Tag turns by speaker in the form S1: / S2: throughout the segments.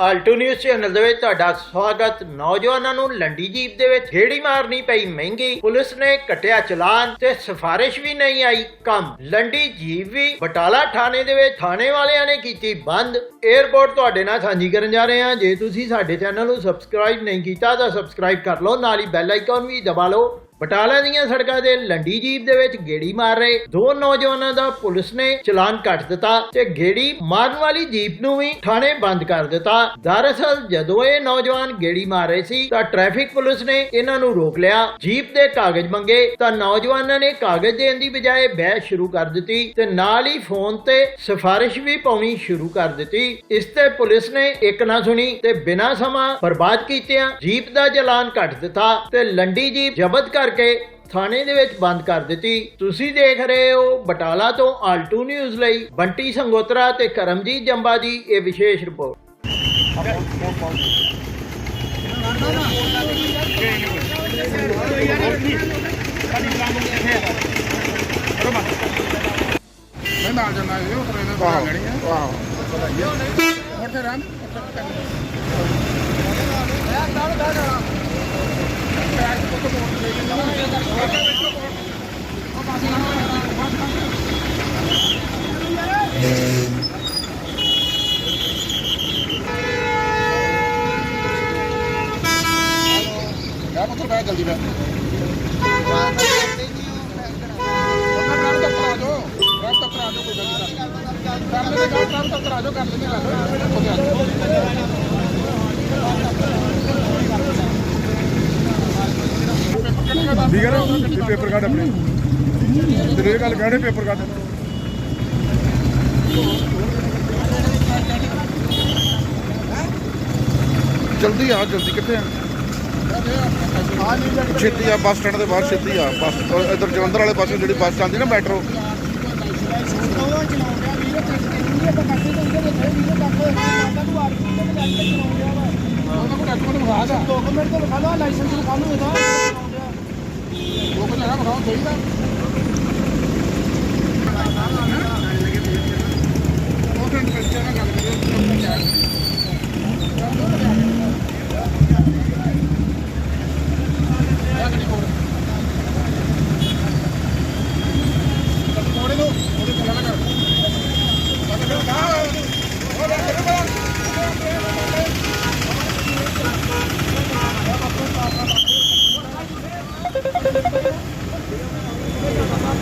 S1: Alto news channel ਦੇ ਵਿੱਚ ਤੁਹਾਡਾ ਸਵਾਗਤ। ਨੌਜਵਾਨਾਂ ਨੂੰ ਲੰਡੀ ਜੀਪ ਦੇ ਵਿੱਚ ਢੇੜੀ ਮਾਰਨੀ ਪਈ ਮਹਿੰਗੀ। ਪੁਲਿਸ ਨੇ ਕਟਿਆ ਚਲਾਨ ਤੇ ਸਿਫਾਰਿਸ਼ ਵੀ ਨਹੀਂ ਆਈ ਕੰਮ। ਲੰਡੀ ਜੀਪ ਵੀ ਬਟਾਲਾ ਥਾਣੇ ਦੇ ਵਿੱਚ ਥਾਣੇ ਵਾਲਿਆਂ ਨੇ ਕੀਤੀ ਬੰਦ। 에ਅਰਪੋਰਟ ਤੁਹਾਡੇ ਨਾਲ ਸਾਂਝੀ ਕਰਨ ਜਾ ਰਹੇ ਹਾਂ। ਜੇ ਤੁਸੀਂ ਸਾਡੇ ਚੈਨਲ ਨੂੰ ਸਬਸਕ੍ਰਾਈਬ ਨਹੀਂ ਕੀਤਾ ਤਾਂ ਸਬਸਕ੍ਰਾਈਬ ਕਰ ਲਓ। ਨਾਲ ਹੀ ਬੈਲ ਆਈਕਨ ਵੀ ਦਬਾ ਲਓ। ਬਟਾਲਾ ਦੀਆਂ ਸੜਕਾਂ ਦੇ ਲੰਡੀ ਜੀਪ ਦੇ ਵਿੱਚ ਗੇੜੀ ਮਾਰ ਰਹੇ ਦੋ ਨੌਜਵਾਨਾਂ ਦਾ ਪੁਲਿਸ ਨੇ ਚਲਾਨ ਕੱਟ ਦਿੱਤਾ ਤੇ ਗੇੜੀ ਮਾਰਨ ਵਾਲੀ ਜੀਪ ਨੂੰ ਵੀ ਥਾਣੇ ਬੰਦ ਕਰ ਦਿੱਤਾ। ਦਰਅਸਲ ਜਦੋਂ ਇਹ ਨੌਜਵਾਨ ਗੇੜੀ ਮਾਰ ਰਹੇ ਸੀ ਤਾਂ ਟ੍ਰੈਫਿਕ ਪੁਲਿਸ ਨੇ ਇਹਨਾਂ ਨੂੰ ਰੋਕ ਲਿਆ। ਜੀਪ ਦੇ ਕਾਗਜ਼ ਮੰਗੇ ਤਾਂ ਨੌਜਵਾਨਾਂ ਨੇ ਕਾਗਜ਼ ਦੇਣ ਦੀ ਬਜਾਏ ਬਹਿਸ ਸ਼ੁਰੂ ਕਰ ਦਿੱਤੀ ਤੇ ਨਾਲ ਹੀ ਫੋਨ ਤੇ ਸਿਫਾਰਿਸ਼ ਵੀ ਪਾਉਣੀ ਸ਼ੁਰੂ ਕਰ ਦਿੱਤੀ। ਇਸ ਤੇ ਪੁਲਿਸ ਨੇ ਇੱਕ ਨਾ ਸੁਣੀ ਤੇ ਬਿਨਾਂ ਸਮਾਂ ਬਰਬਾਦ ਕੀਤਿਆਂ ਜੀਪ ਦਾ ਚਲਾਨ ਕੱਟ ਦਿੱਤਾ ਤੇ ਲੰਡੀ ਜੀਪ ਜ਼ਬਤ ਕਰ ਕਰਕੇ ਥਾਣੇ ਦੇ ਵਿੱਚ ਬੰਦ ਕਰ ਦਿੱਤੀ। ਤੁਸੀਂ ਦੇਖ ਰਹੇ ਹੋ ਬਟਾਲਾ ਤੋਂ ਆਲਟੂ ਨਿਊਜ਼ ਲਈ ਬੰਟੀ ਸੰਗੋਤਰਾ ਤੇ ਕਰਮਜੀਤ ਜੰਬਾ ਦੀ ਇਹ ਵਿਸ਼ੇਸ਼ ਰਿਪੋਰਟ।
S2: ਮੈਂ ਨਾਲ ਜਾਣਾ ਇਹ ਉਤਰੇ ਨੇ ਬਣਾ ਲੈਣੀ ਹੈ
S3: ਵਾਹ
S2: ਹੋਰ ਤੇ ਰਾਮ ਯਾ ਪੁੱਤਰ ਬੈ ਜਲਦੀ ਬੈ ਰਾਮ ਤੱਕ ਆ ਜਾਓ ਰਾਮ ਤੱਕ ਆ ਜਾਓ ਕੋਈ ਗੱਲ ਨਹੀਂ ਕਰ ਲੈਂਦੇ ਗੱਲ ਰਾਮ ਤੱਕ ਆ ਜਾਓ ਕਰ ਲੈਂਦੇ ਗੱਲ ਠੀਕ ਹੈ ਨਾ? ਤੇ ਪੇਪਰ ਕੱਢ ਆਪਣੇ। ਤੇਰੇ ਇਹ ਗੱਲ ਕਹਿਣੇ ਪੇਪਰ ਕੱਢ।
S3: ਜਲਦੀ ਆ, ਜਲਦੀ। ਕਿੱਥੇ ਆ? ਛੇਤੀ ਆ, ਬੱਸ ਸਟੈਂਡ ਦੇ ਬਾਹਰ ਛੇਤੀ ਆ। ਬੱਸ, ਅਹ, ਇੱਧਰ ਜਲੰਧਰ ਵਾਲੇ ਪਾਸੇ ਜਿਹੜੀ ਬੱਸ ਆਉਂਦੀ ਨਾ ਮੈਟਰੋ।
S2: ਉਹਨਾਂ ਕੋਲ ਡਾਕੂਮੈਂਟ ਵਿਖਾ ਦਾ
S4: ਡਾਕੂਮੈਂਟ ਤਾਂ ਵਿਖਾ ਲਓ ਲਾਇਸੈਂਸ ਵਿਖਾ ਲਓ ਇਹਦਾ
S2: ਉਹ ਕਹਿੰਦਾ ਨਾ ਵਿਖਾਓ ਚਾਹੀਦਾ ਉਹ ਤਾਂ ਬੱਚਿਆਂ ਨਾਲ ਗੱਲ ਕਰਿਓ ਕੋੜੇ ਨੂੰ ਉਹਦੇ ਕੋਲ ਨਾ ਕਰ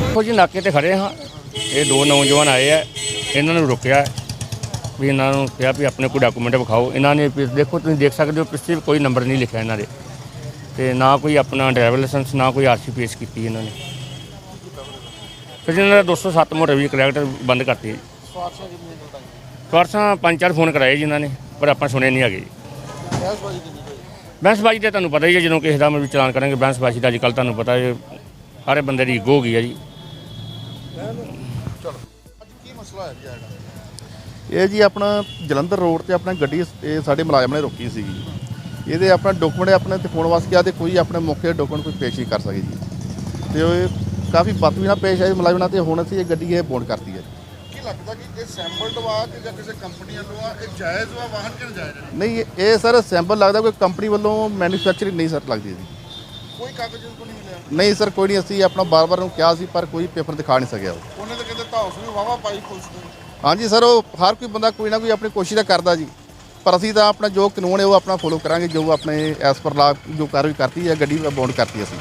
S5: ਦੇਖੋ ਜੀ ਨਾਕੇ ਤੇ ਖੜੇ ਹਾਂ। ਇਹ ਦੋ ਨੌਜਵਾਨ ਆਏ ਆ। ਇਹਨਾਂ ਨੂੰ ਰੁਕਿਆ। ਵੀ ਇਹਨਾਂ ਨੂੰ ਕਿਹਾ ਵੀ ਆਪਣੇ ਕੋਈ ਡਾਕੂਮੈਂਟ ਵਿਖਾਓ। ਇਹਨਾਂ ਨੇ ਵੀ ਦੇਖੋ ਤੁਸੀਂ ਦੇਖ ਸਕਦੇ ਹੋ ਪਿੱਛੇ ਕੋਈ ਨੰਬਰ ਨਹੀਂ ਲਿਖਿਆ ਇਹਨਾਂ ਦੇ। ਤੇ ਨਾ ਕੋਈ ਆਪਣਾ ਡਰਾਈਵਰ ਲਾਇਸੈਂਸ ਨਾ ਕੋਈ ਆਰਸੀ ਪੇਸ਼ ਕੀਤੀ ਇਹਨਾਂ ਨੇ। ਫਿਰ ਇਹਨਾਂ ਦਾ 207 ਮੋਟਰ ਵੀ ਕਰੈਕਟਰ ਬੰਦ ਕਰਤੀ ਜੀ। ਸਵਾਰਸਾਂ ਪੰਜ ਚਾਰ ਫੋਨ ਕਰਾਏ ਜੀ ਇਹਨਾਂ ਨੇ ਪਰ ਆਪਾਂ ਸੁਣੇ ਨਹੀਂ ਹੈਗੇ ਜੀ। ਬੈਂਸਬਾਜੀ ਤੇ ਤੁਹਾਨੂੰ ਪਤਾ ਹੀ ਹੈ ਜਦੋਂ ਕਿਸੇ ਦਾ ਵੀ ਚਲਾਨ ਕਰਾਂਗੇ ਬੈਂਸਬਾਜੀ ਦਾ ਅੱਜ ਕੱਲ੍ਹ ਤੁਹਾਨੂੰ ਪਤਾ ਹੈ ਸਾਰੇ ਬੰਦੇ ਦੀ ਹੋ ਗਈ ਹੈ ਜੀ।
S3: ਕੀ ਮਸਲਾ ਹੈ ਜੀ ਇਹਦਾ ਇਹ ਜੀ ਆਪਣਾ ਜਲੰਧਰ ਰੋਡ ਤੇ ਆਪਣਾ ਗੱਡੀ ਇਹ ਸਾਡੇ ਮੁਲਾਜ਼ਮ ਨੇ ਰੋਕੀ ਸੀਗੀ ਇਹਦੇ ਆਪਣਾ ਡਾਕੂਮੈਂਟ ਆਪਣੇ ਤੇ ਫੋਨ ਵਾਸਤੇ ਤੇ ਕੋਈ ਆਪਣੇ ਮੌਕੇ ਡਾਕੂਮੈਂਟ ਕੋਈ ਪੇਸ਼ ਨਹੀਂ ਕਰ ਸਕੇ ਜੀ। ਤੇ ਉਹ ਕਾਫੀ ਬਦਤਮੀਜ਼ੀ ਨਾਲ ਪੇਸ਼ ਆਏ ਮੁਲਾਜ਼ਮ ਨਾਲ ਤੇ ਹੁਣ ਅਸੀਂ ਇਹ ਗੱਡੀ ਇਹ ਬੌਂਡ ਕਰਤੀ ਹੈ
S6: ਕੀ ਲੱਗਦਾ ਕਿ ਇਹ ਸੈਂਪਲ ਵਾ ਕਿ ਜਾਂ ਕਿਸੇ ਕੰਪਨੀ ਵੱਲੋਂ ਆ ਇਹ ਜਾਇਜ਼ ਵਾ ਵਾਹਨ ਕਿ ਜਾਇਜ਼
S3: ਨਹੀਂ ਇਹ- ਇਹ ਸਰ ਸੈਂਪਲ ਲੱਗਦਾ ਕੋਈ ਕੰਪਨੀ ਵੱਲੋਂ ਮੈਨੂਫੈਕਚਰਿੰਗ ਨਹੀਂ ਸਰ ਲੱਗਦੀ ਜੀ।
S6: ਕੋਈ ਕਾਗਜ਼ ਕੋ ਨਹੀਂ ਮਿਲਿਆ?
S3: ਨਹੀਂ ਸਰ ਕੋਈ ਨਹੀਂ ਅਸੀਂ ਆਪਣਾ ਬਾਰ-ਬਾਰ ਨੂੰ ਕਿਹਾ ਸੀ ਪਰ ਕੋਈ ਪੇਪਰ ਦਿਖਾ ਨਹੀਂ ਸਕਿਆ। ਉਹ
S6: ਉਹਨੇ ਤਾਂ ਕਹਿੰਦੇ ਧੌਸ ਵੀ ਵਾਵਾ ਪਾਈ ਪੁਲਿਸ ਨੇ।
S3: ਹਾਂਜੀ ਸਰ ਉਹ ਹਰ ਕੋਈ ਬੰਦਾ ਕੋਈ ਨਾ ਕੋਈ ਆਪਣੀ ਕੋਸ਼ਿਸ਼ ਤਾਂ ਕਰਦਾ ਜੀ। ਪਰ ਅਸੀਂ ਤਾਂ ਆਪਣਾ ਜੋ ਕਾਨੂੰਨ ਹੈ ਉਹ ਆਪਣਾ ਫੋਲੋ ਕਰਾਂਗੇ ਜੋ ਆਪਣੇ ਐਸ ਪਰ ਲਾ ਜੋ ਕਾਰਵਾਈ ਕਰਤੀ ਹੈ ਗੱਡੀ ਬੌਂਡ ਕਰਤੀ ਅਸੀਂ।